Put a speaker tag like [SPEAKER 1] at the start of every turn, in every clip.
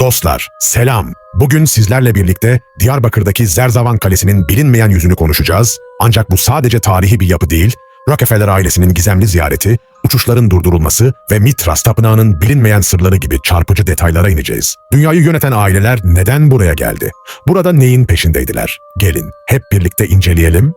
[SPEAKER 1] Dostlar, selam. Bugün sizlerle birlikte Diyarbakır'daki Zerzavan Kalesi'nin bilinmeyen yüzünü konuşacağız. Ancak bu sadece tarihi bir yapı değil, Rockefeller ailesinin gizemli ziyareti, uçuşların durdurulması ve Mitras Tapınağı'nın bilinmeyen sırları gibi çarpıcı detaylara ineceğiz. Dünyayı yöneten aileler neden buraya geldi? Burada neyin peşindeydiler? Gelin, hep birlikte inceleyelim.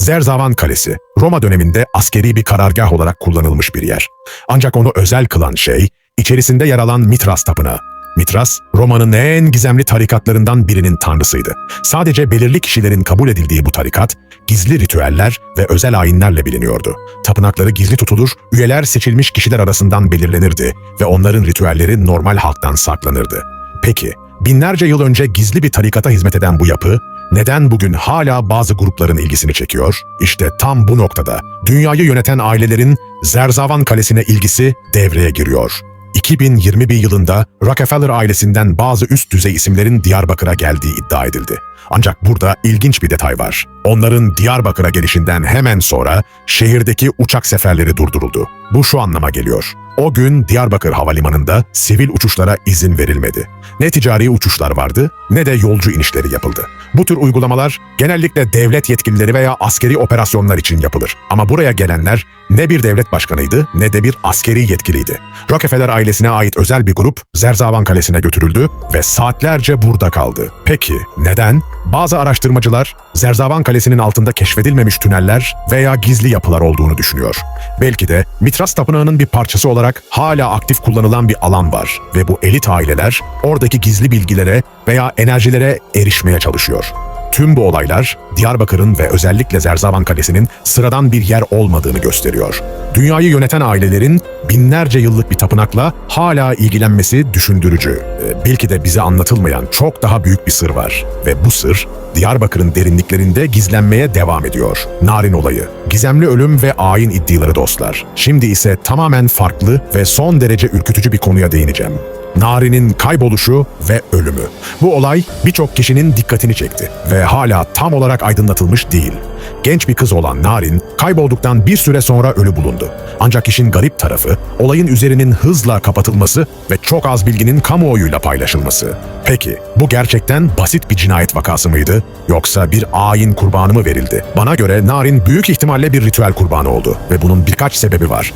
[SPEAKER 1] Zerzavan Kalesi, Roma döneminde askeri bir karargah olarak kullanılmış bir yer. Ancak onu özel kılan şey, içerisinde yer alan Mitras Tapınağı. Mitras, Roma'nın en gizemli tarikatlarından birinin tanrısıydı. Sadece belirli kişilerin kabul edildiği bu tarikat, gizli ritüeller ve özel ayinlerle biliniyordu. Tapınakları gizli tutulur, üyeler seçilmiş kişiler arasından belirlenirdi ve onların ritüelleri normal halktan saklanırdı. Peki, binlerce yıl önce gizli bir tarikata hizmet eden bu yapı, neden bugün hala bazı grupların ilgisini çekiyor? İşte tam bu noktada dünyayı yöneten ailelerin Zerzavan Kalesi'ne ilgisi devreye giriyor. 2021 yılında Rockefeller ailesinden bazı üst düzey isimlerin Diyarbakır'a geldiği iddia edildi. Ancak burada ilginç bir detay var. Onların Diyarbakır'a gelişinden hemen sonra şehirdeki uçak seferleri durduruldu. Bu şu anlama geliyor. O gün Diyarbakır Havalimanı'nda sivil uçuşlara izin verilmedi. Ne ticari uçuşlar vardı ne de yolcu inişleri yapıldı. Bu tür uygulamalar genellikle devlet yetkilileri veya askeri operasyonlar için yapılır. Ama buraya gelenler ne bir devlet başkanıydı ne de bir askeri yetkiliydi. Rockefeller ailesine ait özel bir grup Zerzavan Kalesi'ne götürüldü ve saatlerce burada kaldı. Peki neden? Bazı araştırmacılar Zerzavan Kalesi'nin altında keşfedilmemiş tüneller veya gizli yapılar olduğunu düşünüyor. Belki de Mitras Tapınağı'nın bir parçası olarak hala aktif kullanılan bir alan var ve bu elit aileler oradaki gizli bilgilere veya enerjilere erişmeye çalışıyor. Tüm bu olaylar Diyarbakır'ın ve özellikle Zerzavan Kalesi'nin sıradan bir yer olmadığını gösteriyor. Dünyayı yöneten ailelerin binlerce yıllık bir tapınakla hala ilgilenmesi düşündürücü. Ee, Belki de bize anlatılmayan çok daha büyük bir sır var. Ve bu sır Diyarbakır'ın derinliklerinde gizlenmeye devam ediyor. Narin olayı, gizemli ölüm ve ayin iddiaları dostlar. Şimdi ise tamamen farklı ve son derece ürkütücü bir konuya değineceğim. Nari'nin kayboluşu ve ölümü. Bu olay birçok kişinin dikkatini çekti ve hala tam olarak aydınlatılmış değil. Genç bir kız olan Narin kaybolduktan bir süre sonra ölü bulundu. Ancak işin garip tarafı olayın üzerinin hızla kapatılması ve çok az bilginin kamuoyuyla paylaşılması. Peki bu gerçekten basit bir cinayet vakası mıydı yoksa bir ayin kurbanı mı verildi? Bana göre Narin büyük ihtimalle bir ritüel kurbanı oldu ve bunun birkaç sebebi var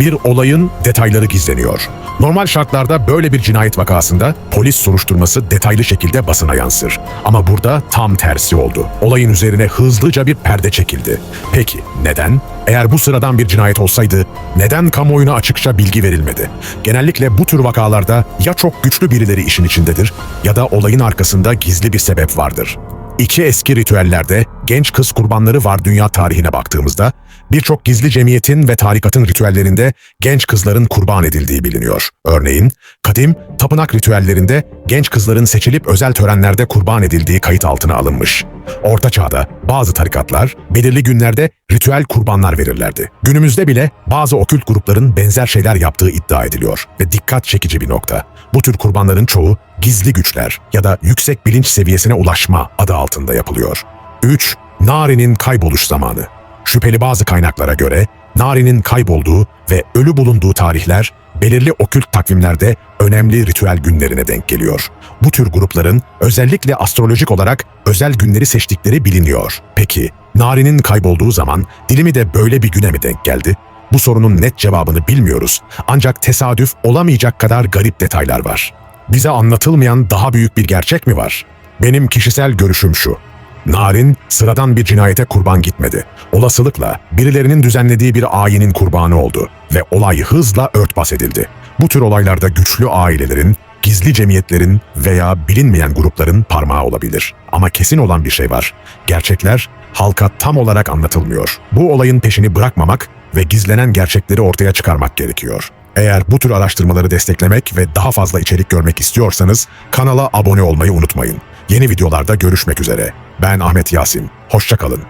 [SPEAKER 1] bir olayın detayları gizleniyor. Normal şartlarda böyle bir cinayet vakasında polis soruşturması detaylı şekilde basına yansır. Ama burada tam tersi oldu. Olayın üzerine hızlıca bir perde çekildi. Peki neden? Eğer bu sıradan bir cinayet olsaydı neden kamuoyuna açıkça bilgi verilmedi? Genellikle bu tür vakalarda ya çok güçlü birileri işin içindedir ya da olayın arkasında gizli bir sebep vardır. İki eski ritüellerde genç kız kurbanları var dünya tarihine baktığımızda, birçok gizli cemiyetin ve tarikatın ritüellerinde genç kızların kurban edildiği biliniyor. Örneğin, kadim tapınak ritüellerinde genç kızların seçilip özel törenlerde kurban edildiği kayıt altına alınmış. Orta Çağ'da bazı tarikatlar belirli günlerde ritüel kurbanlar verirlerdi. Günümüzde bile bazı okült grupların benzer şeyler yaptığı iddia ediliyor ve dikkat çekici bir nokta. Bu tür kurbanların çoğu gizli güçler ya da yüksek bilinç seviyesine ulaşma adı altında yapılıyor. 3. Nari'nin kayboluş zamanı. Şüpheli bazı kaynaklara göre Nari'nin kaybolduğu ve ölü bulunduğu tarihler belirli okült takvimlerde önemli ritüel günlerine denk geliyor. Bu tür grupların özellikle astrolojik olarak özel günleri seçtikleri biliniyor. Peki Nari'nin kaybolduğu zaman dilimi de böyle bir güne mi denk geldi? Bu sorunun net cevabını bilmiyoruz. Ancak tesadüf olamayacak kadar garip detaylar var. Bize anlatılmayan daha büyük bir gerçek mi var? Benim kişisel görüşüm şu. Narin sıradan bir cinayete kurban gitmedi. Olasılıkla birilerinin düzenlediği bir ayinin kurbanı oldu ve olay hızla örtbas edildi. Bu tür olaylarda güçlü ailelerin, gizli cemiyetlerin veya bilinmeyen grupların parmağı olabilir. Ama kesin olan bir şey var. Gerçekler halka tam olarak anlatılmıyor. Bu olayın peşini bırakmamak ve gizlenen gerçekleri ortaya çıkarmak gerekiyor. Eğer bu tür araştırmaları desteklemek ve daha fazla içerik görmek istiyorsanız kanala abone olmayı unutmayın. Yeni videolarda görüşmek üzere. Ben Ahmet Yasin. Hoşçakalın.